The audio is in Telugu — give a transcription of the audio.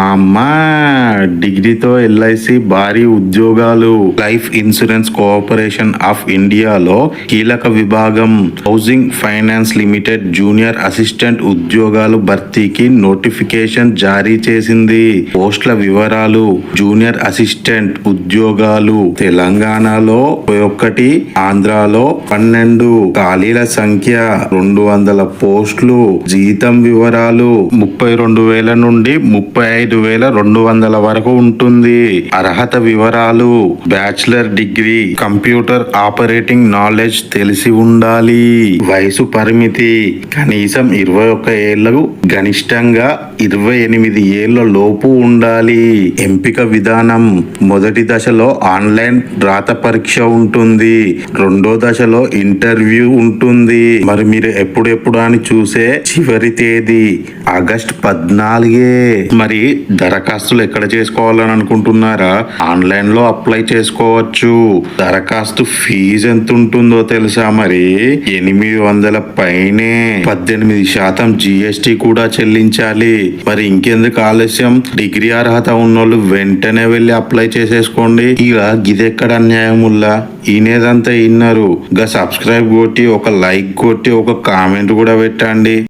మా అమ్మ డిగ్రీతో ఎల్ఐసి భారీ ఉద్యోగాలు. లైఫ్ ఇన్సూరెన్స్ కోఆపరేషన్ ఆఫ్ ఇండియాలో కీలక విభాగం. Housing finance limited junior assistant ఉద్యోగాలు భర్తీకి నోటిఫికేషన్ జారీ చేసింది. పోస్టుల వివరాలు జూనియర్ అసిస్టెంట్ ఉద్యోగాలు. తెలంగాణలో ఒక్కటి ఆంధ్రాలో పన్నెండు. ఖాళీల సంఖ్య రెండు వందల పోస్టులు. జీతం వివరాలు ముప్పై రెండు వేల నుండి ముప్పై ఐదు వేల రెండు వందల వరకు ఉంటుంది. అర్హత వివరాలు bachelor degree computer operating knowledge తెలిసి ఉండాలి. వయసు పరిమితి కనీసం ఇరవై ఒక్క ఏళ్ళకు గరిష్టంగా ఇరవై ఎనిమిది ఏళ్ళ లోపు ఉండాలి. ఎంపిక విధానం మొదటి దశలో ఆన్లైన్ రాత పరీక్ష ఉంటుంది. రెండో దశలో ఇంటర్వ్యూ ఉంటుంది. మరి మీరు ఎప్పుడెప్పుడు అని చూసే చివరి తేదీ ఆగస్ట్ పద్నాలుగే. మరి దరఖాస్తులు ఎక్కడ చేసుకోవాలని అనుకుంటున్నారా? ఆన్లైన్లో అప్లై చేసుకోవచ్చు. దరఖాస్తు ఫీజు ఎంత ఉంటుందో తెలుసా మరి? ఎనిమిది వందల పైనే పద్దెనిమిది శాతం జిఎస్టి కూడా చెల్లించాలి. మరి ఇంకెందుకు ఆలస్యం? డిగ్రీ అర్హత ఉన్నోళ్ళు వెంటనే వెళ్ళి అప్లై చేసేసుకోండి. ఇక గిదెక్కడ అన్యాయముల్లా ఈనేదంతా ఇన్నారు. గా సబ్స్క్రైబ్ కొట్టి ఒక లైక్ కొట్టి ఒక కామెంట్ కూడా పెట్టండి.